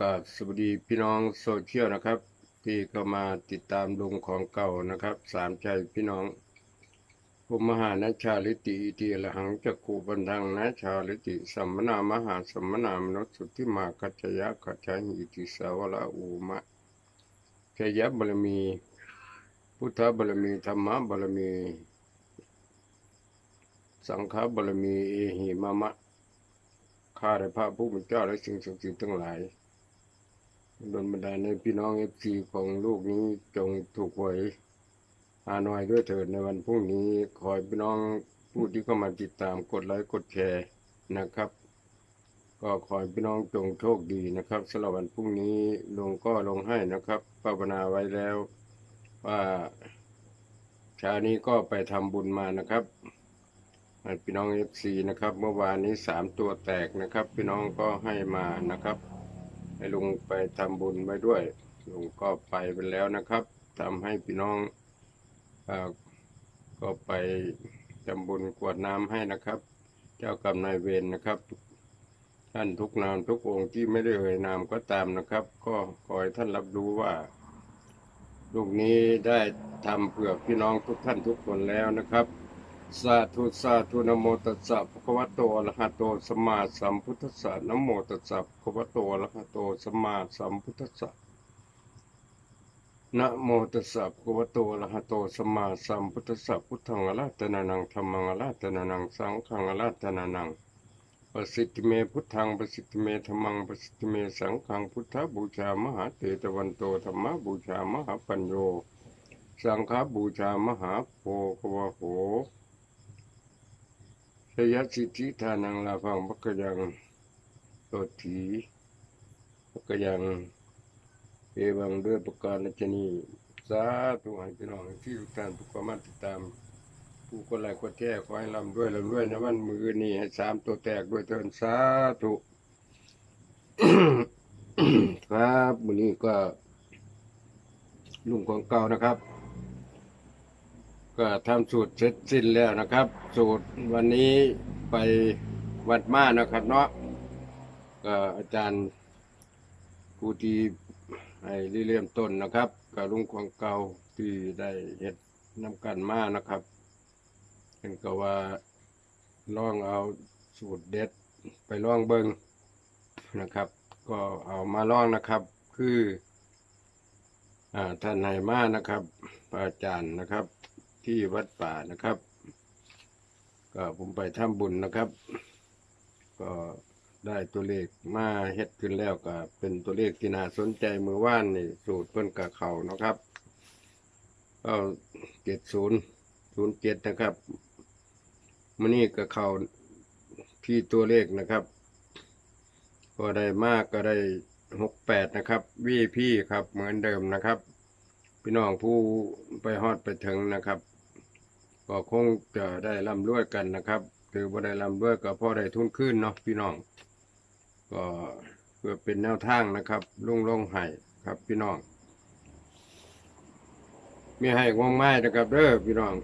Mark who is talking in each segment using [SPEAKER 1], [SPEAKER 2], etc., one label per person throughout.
[SPEAKER 1] กับสวัสดีพี่น้องโซเชียลนะครับ ที่เข้ามาติดตามลุงของเก่านะครับสามใจพี่น้องภูมหานาชาลิติอิติอรหังจักคูบันทังนาชาลิติสัมมนามหาสัมมนามนุสุทธิมาคัจจยะคัจฉาหิติสาวละอูมะชยบารมี พุทธบารมีธรรมบารมี สังฆบารมีเอหิมะมะ ข้าแต่พระผู้เป็นเจ้าและสิ่งศักดิ์สิทธิ์ทั้งหลายดลบันดาลในพี่น้องเอฟซีของลูกนี้จงถูกหวยหาหน่อยด้วยเถิดในวันพรุ่งนี้ ขอพี่น้องผู้ที่เข้ามาติดตามกดไลค์กดแชร์นะครับ ก็ขอพี่น้องจงโชคดีนะครับสำหรับวันพรุ่งนี้ลงก็ลงให้นะครับภาวนาไว้แล้วว่าเช้านี้ก็ไปทำบุญมานะครับ ให้พี่น้องเอฟซีนะครับ เมื่อวานนี้สามตัวแตกนะครับ พี่น้องก็ให้มานะครับ ให้ลุงไปทำบุญไว้ด้วยลุงก็ไปไปแล้วนะครับทำให้พี่น้องอก็ไปทำบุญกวดน้ำให้นะครับ เจ้ากรรมนายเวรนะครับ ท่านทุกนามทุกองค์ที่ไม่ได้เอ่ยนามก็ตามนะครับ ก็ขอให้ท่านรับรู้ว่าลูกนี้ได้ทำเพื่อพี่น้องทุกท่านทุกคนแล้วนะครับ สาธุ สาธุนโมตัสสะภะคะวะโตอะระหะโตสัมมาสัมพุทธัสสะนะโมตัสสะภะคะวะโตอะระหะโตสัมมาสัมพุทธัสสะนะโมตัสสะภะคะวะโตอะระหะโตสัมมาสัมพุทธัสสะพุทธังอะระหะนานังธัมมังอะระหะนานังสังฆังอะระหะนานังประสิทธิเมพุทธังประสิทธิเมธัมมังประสิทธิเมสังฆังพุทธบูชามหาเตตวันโตธรรมบูชามหาปัญโยสังฆบูชามหาโพกวะโห ชยะสิทธิทานังลาภังพักยังโสถีพักยังเอวังด้วยประการนชนีสาธุให้พี่น้องที่ทุกท่านทุกความติดตาม ผู้คนหลายคนแท้ขอให้ลำด้วยลำด้วยนะวันมือนี่ให้สามตัวแตกด้วยเทินสาธุครับวันนี้ก็ลุงของเก่านะครับ ก็ทำสูตรเสร็จสิ้นแล้วนะครับ สูตรวันนี้ไปวัดมานะครับเนาะก็อาจารย์ผู้ที่ให้เริ่มต้นนะครับกับลุงของเก่าที่ได้เฮ็ดนำกันมานะครับเป็นก็ว่าลองเอาสูตรเด็ดไปลองเบิงนะครับ ก็เอามาลองนะครับ คืออ่าท่านไหมานะครับ อาจารย์นะครับ ที่วัดป่านะครับ ก็ผมไปทำบุญนะครับ ก็ได้ตัวเลขมาเฮ็ดขึ้นแล้วก็เป็นตัวเลขที่น่าสนใจมือว่านนี่สูตรเพิ่นกับเขานะครับก็เจ็ดศูนย์ศูนย์เจ็ดนะครับมันนี่กับเขาที่ตัวเลขนะครับ ก็ได้มากก็ได้หกแปดนะครับวีพี่ครับเหมือนเดิมนะครับ พี่น้องผู้ไปฮอดไปถึงนะครับ ก็คงจะได้ร่ำรวยกันนะครับหรือบ่ได้ร่ำรวยก็พอได้ทุนขึ้นเนาะพี่น้อง ก็เพื่อเป็นแนวทางนะครับลุงลงไห้ครับพี่น้องมีให้งวงไม้นะครับเด้อพี่น้อง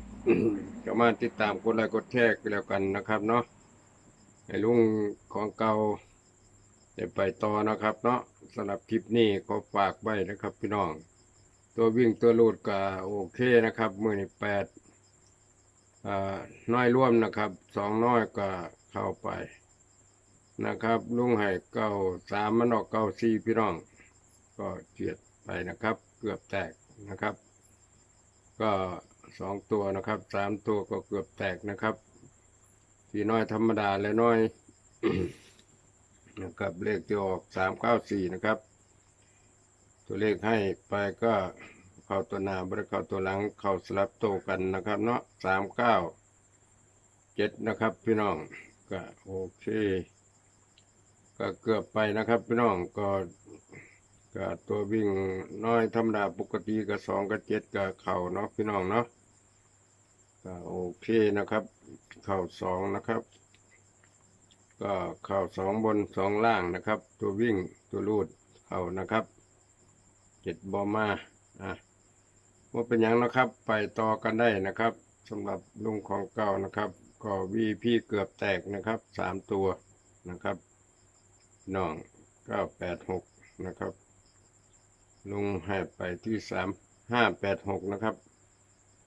[SPEAKER 1] ก็มาติดตามกดไลค์กดแชร์กันแล้วกันนะครับเนาะให้ลุงของเก่าได้ไปต่อนะครับ เนาะสำหรับคลิปนี้ก็ฝากไว้นะครับ พี่น้อง ตัววิ่งตัวลูดก็โอเคนะครับมือนี่แปด น้อยร่วมนะครับสองน้อยก็เข้าไปนะครับลุงไห่เก้าสามมันออกเก้าสี่พี่น้อง ก็เจียดไปนะครับ เกือบแตกนะครับ ก็สองตัวนะครับสามตัวก็เกือบแตกนะครับที่น้อยธรรมดาและน้อยนะครับเลขที่ออกสามเก้าสี่นะครับ ตัวเลขให้ไปก็ เข้าตัวหน้าบริเข้าตัวหลัง เข้าสลับโตกันนะครับ เนาะสามเก้าเจ็ดนะครับ พี่น้องก็โอเค ก็เกือบไปนะครับ พี่น้องก็ก็ตัววิ่งน้อยธรรมดาปกติก็สองกับเจ็ดก็เข่าเนาะพี่น้องเนาะก็โอเคนะครับ เข่าสองนะครับ ก็เข่าสองบนสองล่างนะครับ ตัววิ่งตัวรูดเข่านะครับเจ็ดบอมาอะ ว่าเป็นหยังนะครับ ไปต่อกันได้นะครับสำหรับลุงของเก่านะครับ ก็วีพี่เกือบแตกนะครับสามตัวนะครับน้องเก้าแปดหกนะครับ ลุงให้ไปที่สามห้าแปดหกนะครับ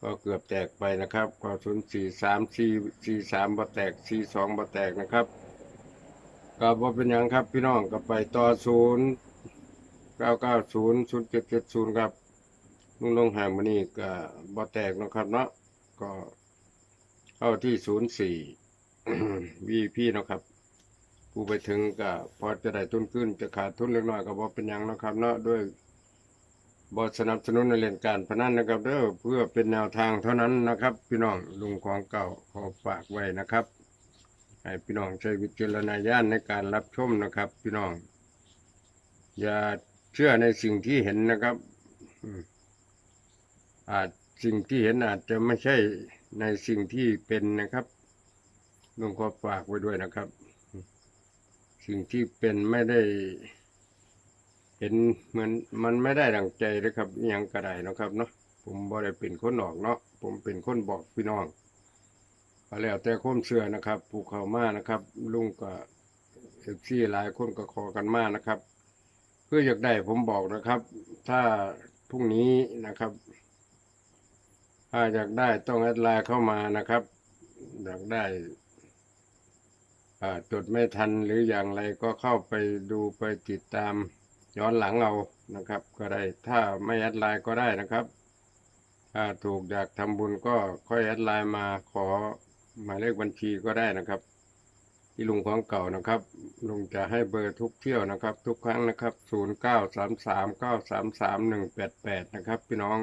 [SPEAKER 1] ก็เกือบแตกไปนะครับ ก็ศูนย์สี่สามสี่สี่สามบ่แตกสี่สองบ่แตกนะครับก็บ่าเป็นหยังครับพี่น้องก็ไปต่อศูนย์เก้าเก้าศูนย์ศูนย์เจ็ดเจ็ดศูนย์ครับ ลุงลงหางมานี่ก็บ่แตกนะครับเนาะก็เข้าที่ศูนย์สี่วีพี่นะครับผู้ไปถึงก็พอจะได้ทุนขึ้นจะขาดทุนเล็กน้อยก็บ่เป็นยังนะครับเนาะด้วยบอสนับสนุนในเรื่องการพนันนะครับเด้อเพื่อเป็นแนวทางเท่านั้นนะครับ พี่น้องลุงของเก่าขอฝากไว้นะครับให้พี่น้องใช้วิจารณญาณในการรับชมนะครับ พี่น้อง อย่าเชื่อในสิ่งที่เห็นนะครับ อาจสิ่งที่เห็นอาจจะไม่ใช่ในสิ่งที่เป็นนะครับลุงขอฝากไว้ด้วยนะครับ สิ่งที่เป็นไม่ได้เห็นเหมือนมันไม่ได้ดังใจเลยครับยังกระไดนะครับเนาะผมบ่ได้เป็นคนออกเนาะผมเป็นคนบอกพี่น้องก็แล้วแต่ความเชื่อนะครับผูกเขามานะครับ ลุงก็เอฟซีหลายคนก็ขอกันมานะครับ เพื่ออยากได้ผมบอกนะครับ ถ้าพรุ่งนี้นะครับ ถ้าอยากได้ต้องแอดไลน์เข้ามานะครับ อยากได้จดไม่ทันหรืออย่างไรก็เข้าไปดูไปติดตามย้อนหลังเอานะครับ ก็ได้ถ้าไม่แอดไลน์ก็ได้นะครับถ้าถูกอยากทำบุญก็ค่อยแอดไลน์มาขอหมายเลขบัญชีก็ได้นะครับ ที่ลุงของเก่านะครับ ลุงจะให้เบอร์ทุกเที่ยวนะครับ ทุกครั้งนะครับศูนย์เก้าสามสามเก้าสามสามหนึ่งแปดแปดนะครับ พี่น้อง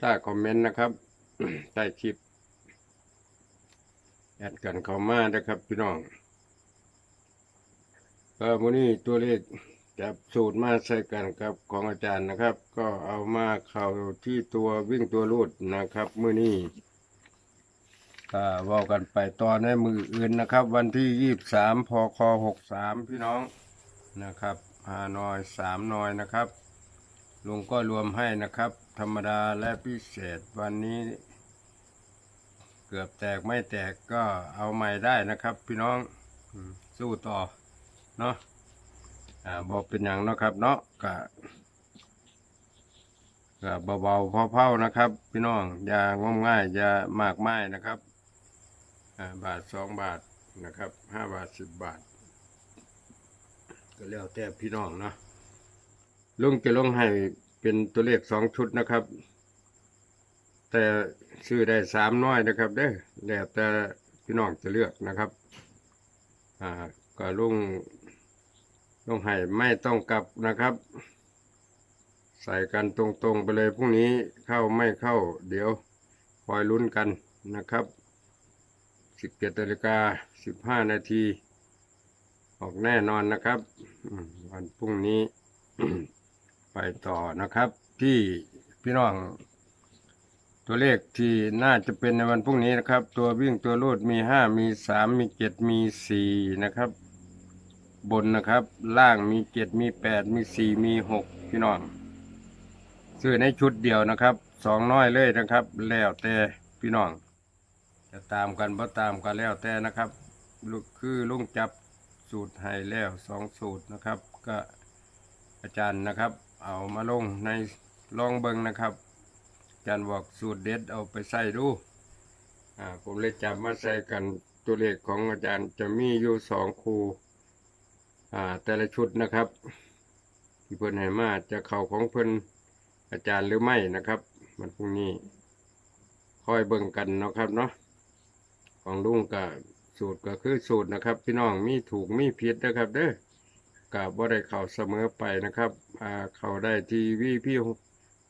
[SPEAKER 1] ถ้คอมเมนต์นะครับใต้คลิปแอดกันเข้ามานะครับพี่น้องก็มื้อนี้ตัวเลขจับสูตรมาใส่กันกับของอาจารย์นะครับ ก็เอามาเข้าที่ตัววิ่งตัวรูดนะครับมือนี้ก็ว่ากันไปต่อในมืออื่นนะครับ วันที่ยี่สามพคหกสามพี่น้องนะครับหานอยสามนอยนะครับ ลุงก็รวมให้นะครับ ธรรมดาและพิเศษวันนี้ เกือบแตกไม่แตกก็เอาใหม่ได้นะครับ พี่น้องสู้ต่อเนาะอ่าบอกเป็นอย่างเนาะครับ เนาะก็ก็เบาๆเผาๆนะครับ พี่น้องอย่างมง่ายอย่ามากมายนะครับอ่าบาทสองบาทนะครับห้าบาทสิบบาท ก็แล้วแต่พี่น้องเนาะ ลุงจะลงให้เป็นตัวเลขสองชุดนะครับ แต่ซื้อได้สามน้อยนะครับเด้อแล้วแต่พี่น้องจะเลือกนะครับ อ่าก็ลุงต้องให้ไม่ต้องกลับนะครับ ใส่กันตรงๆไปเลยพรุ่งนี้เข้าไม่เข้า เดี๋ยวคอยลุ้นกันนะครับสิบเจ็ดนาฬิกาสิบห้านาทีออกแน่นอนนะครับ วันพรุ่งนี้ ไปต่อนะครับ ที่พี่น้อง ตัวเลขที่น่าจะเป็นในวันพรุ่งนี้นะครับ ตัววิ่งตัวรูดมีห้ามีสามมีเจ็ดมีสี่นะครับ บนนะครับ ล่างมีเจ็ดมีแปดมีสี่มีหกพี่น้อง ซื้อในชุดเดียวนะครับสองน้อยเลยนะครับ แล้วแต่พี่น้อง จะตามกันบ่ตามกันแล้วแต่นะครับลูกคือลุงจับสูตรให้แล้วสองสูตรนะครับ ก็อาจารย์นะครับ เอามาลงในลองเบิงนะครับอาจารย์บอกสูตรเด็ดเอาไปใส่ดูอ่าผมเลยจับมาใส่กันตัวเลขของอาจารย์จะมีอยู่สองคูอ่าแต่ละชุดนะครับ ที่เพิ่นให้มาจะเข้าของเพิ่นอาจารย์หรือไม่นะครับมันพรุ่งนี้ค่อยเบิ่งกันเนาะครับเนาะของลุงกับสูตรก็คือสูตรนะครับ พี่น้องมีถูกมีผิดนะครับเด้อ กับว่าได้เข้าเสมอไปนะครับอ่าเข้าได้ทีวีพี่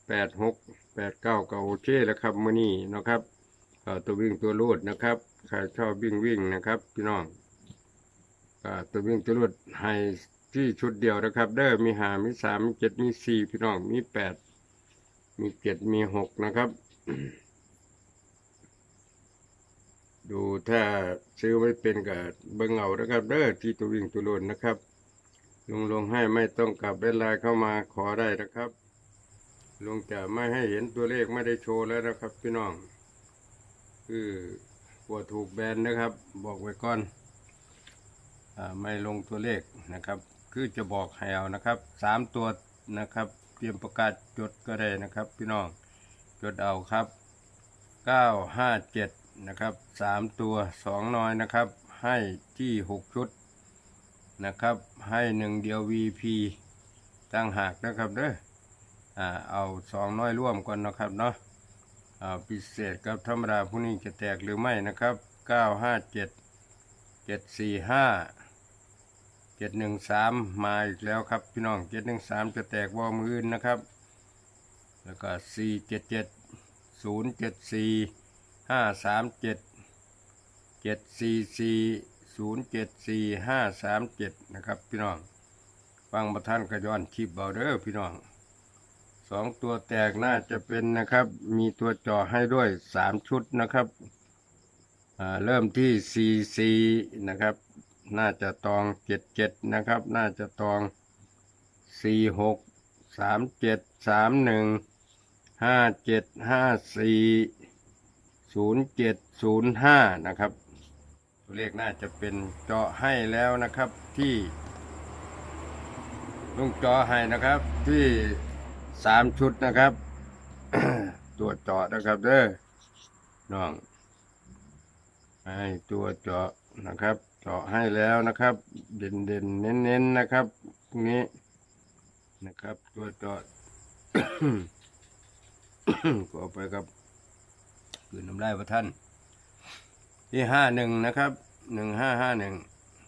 [SPEAKER 1] แปดหกแปดเก้าก็โอเคแล้วครับมื้อนี้นะครับตัววิ่งตัวรูดนะครับใครชอบวิ่งวิ่งนะครับ พี่น้องตัววิ่งตัวรวดให้ที่ชุดเดียวนะครับ เด้อมีหามีสามมีเจ็ดมีสี่พี่น้องมีแปดมีเจ็ดมีหกนะครับ ดูถ้าซื้อไม่เป็นก็เบิ่งเอานะครับ เด้อที่ตัววิ่งตัวรวดนะครับ ลุงลงให้ไม่ต้องกลับเวลาเข้ามาขอได้นะครับลุงจะไม่ให้เห็นตัวเลขไม่ได้โชว์แล้วนะครับ พี่น้อง คือกลัวถูกแบนนะครับ บอกไว้ก่อนอไม่ลงตัวเลขนะครับ คือจะบอกให้เอานะครับสามตัวนะครับ เตรียมประกาศจดก็ได้นะครับ พี่น้องจดเอาครับเก้าห้าเจ็ดนะครับสามตัวสองน้อยนะครับ ให้ที่หกชุด นะครับ ให้หนึ่งเดียว VP ตั้งหากนะครับเด้ออ่าเอาสองน้อยร่วมก่อนนะครับเนาะอ่าพิเศษกับธรรมดาผู้นี้จะแตกหรือไม่นะครับเก้าห้าเจ็ดเจ็ดสี่ห้าเจ็ดหนึ่งสามมาอีกแล้วครับพี่น้องเจ็ดหนึ่งสามจะแตกวอมืออื่นนะครับ แล้วก็สี่เจ็ดเจ็ด ศูนย์เจ็ดสี่ห้าสามเจ็ดนะครับ พี่น้องฟังประท่านกระย้อนชีพเบาเด้อพี่น้องสองตัวแตกน่าจะเป็นนะครับ มีตัวจ่อให้ด้วยสามชุดนะครับเริ่มที่สี่สี่นะครับ น่าจะตองเจ็ดเจ็ดนะครับ น่าจะตองสี่หกสามเจ็ดสามหนึ่งห้าเจ็ดห้าสี่ศูนย์เจ็ดศูนย์ห้านะครับ ตัวเลขน่าจะเป็นเจาะให้แล้วนะครับที่ลุงเจาะให้นะครับที่สามชุดนะครับตัวเจาะนะครับเด้อน้องให้ตัวเจาะนะครับ เจาะให้แล้วนะครับ เด่นเด่นเน้นเน้นนะครับตรงนี้นะครับ ตัวเจาะก็ไปครับคืนน้ำลายพระท่าน ที่ห้าหนึ่งนะครับหนึ่งห้าห้าหนึ่ง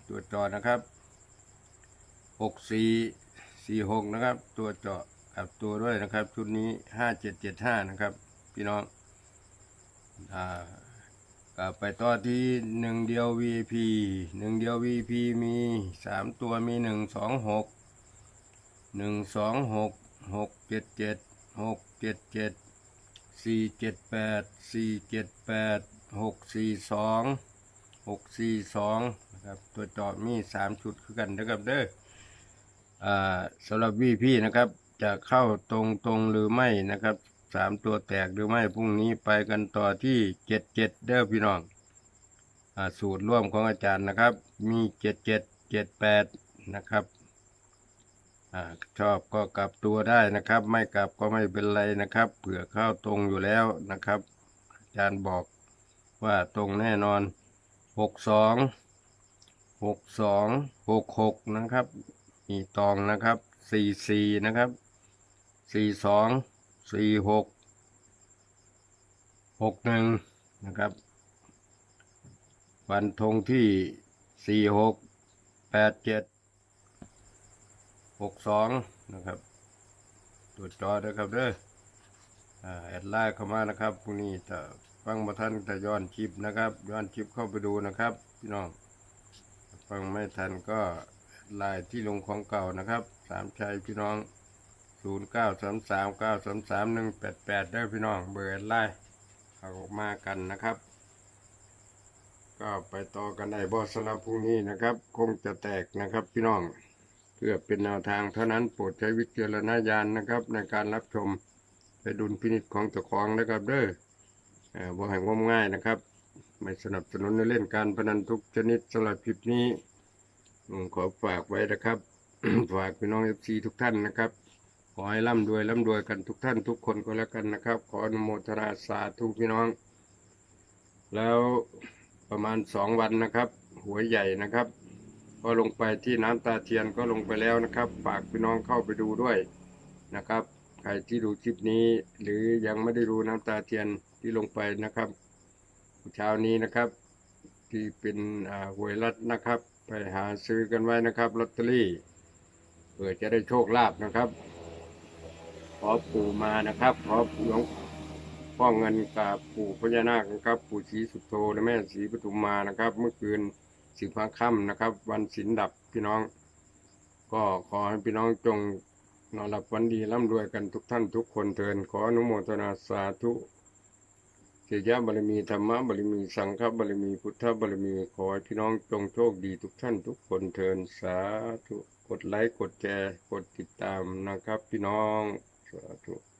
[SPEAKER 1] ตัวจาะนะครับหกสี่สี่หกนะครับ ตัวเจาะกับตัวด้วยนะครับ ชุดนี้ห้าเจ็ดเจ็ดห้านะครับ พี่น้องอ่ากลับไปต่อที่หนึ่งเดียว VP หนึ่งเดียว VP มีสามตัวมีหนึ่งสองหกหนึ่งสองหกหกเจ็ดเจ็ดหกเจ็ดเจ็ดสี่เจ็ดแปดสี่เจ็ดแปด หกสี่สองหกสี่สองนะครับตัวจาะมีสามชุดคือกันนะครับเด้ออ่าสำหรับวีพี่นะครับ จะเข้าตรงตรงหรือไม่นะครับสามตัวแตกหรือไม่พรุ่งนี้ไปกันต่อที่เจ็ดเจ็ดเด้อพี่น้องอาสูตรร่วมของอาจารย์นะครับ มีเจ็ดเจ็ดเจ็ดแปดนะครับอาชอบก็กลับตัวได้นะครับ ไม่กลับก็ไม่เป็นไรนะครับเผื่อเข้าตรงอยู่แล้วนะครับ อาจารย์บอก ว่าตรงแน่นอนหกสองหกสองหกหกนะครับ มีตองนะครับสี่สี่นะครับสี่สองสี่หกหกหนึ่งนะครับวันธงที่สี่หกแปดเจ็ดหกสองนะครับตรวจจอด้วยครับเด้ออ่าแอดไลน์เข้ามานะครับพรุ่งนี้จะ ฟังมาท่านแต่ย้อนคลิปนะครับ ย้อนคลิปเข้าไปดูนะครับ พี่น้อง ฟังไม่ทันก็ไลน์ที่ลงของเก่านะครับสามชัยพี่น้องศูนย์เก้าสามสามเก้าสามสามหนึ่งแปดแปดได้พี่น้องเบอร์ไลน์เข้ามากันนะครับ ก็ไปต่อกันได้บอสำหรับพรุ่งนี้นะครับ คงจะแตกนะครับพี่น้อง เพื่อเป็นแนวทางเท่านั้นโปรดใช้วิจารณญาณนะครับ ในการรับชมไปดุลพินิจของเจ้าของนะครับเด้อ บ่ให้งมง่ายนะครับ ไม่สนับสนุนในเล่นการพนันทุกชนิดสำหรับคลิปนี้ผมขอฝากไว้นะครับ ฝากพี่น้องเอฟซีทุกท่านนะครับ ขอให้ร่ำรวยร่ำรวยกันทุกท่านทุกคนก็แล้วกันนะครับ ขออนุโมทนาสาธุพี่น้อง แล้วประมาณสองวันนะครับ หัวใหญ่นะครับ ก็ลงไปที่น้ำตาเทียนก็ลงไปแล้วนะครับ ฝากพี่น้องเข้าไปดูด้วยนะครับ ใครที่ดูคลิปนี้ หรือยังไม่ได้ดูน้ำตาเทียนที่ลงไปนะครับเช้านี้นะครับ ที่เป็นหวยรัฐนะครับ ไปหาซื้อกันไว้นะครับลอตเตอรี่เผื่อจะได้โชคลาภนะครับ ขอปู่มานะครับขอหลวงพ่อเงินกับปู่พญานาคนะครับ ปู่ศรีสุโธและแม่ศรีปทุมมานะครับ เมื่อคืนสิบห้าค่ำนะครับ วันศีลดับพี่น้อง ก็ขอให้พี่น้องจง นอนหลับวันดีร่ำรวยกันทุกท่านทุกคนเทินขออนุโมทนาสาธุเทยะบารมีธรรมะบารมีสังฆบารมีพุทธบารมีขอให้พี่น้องจงโชคดีทุกท่านทุกคนเทินสาธุกดไลค์กดแชร์กดติดตามนะครับพี่น้องสาธุ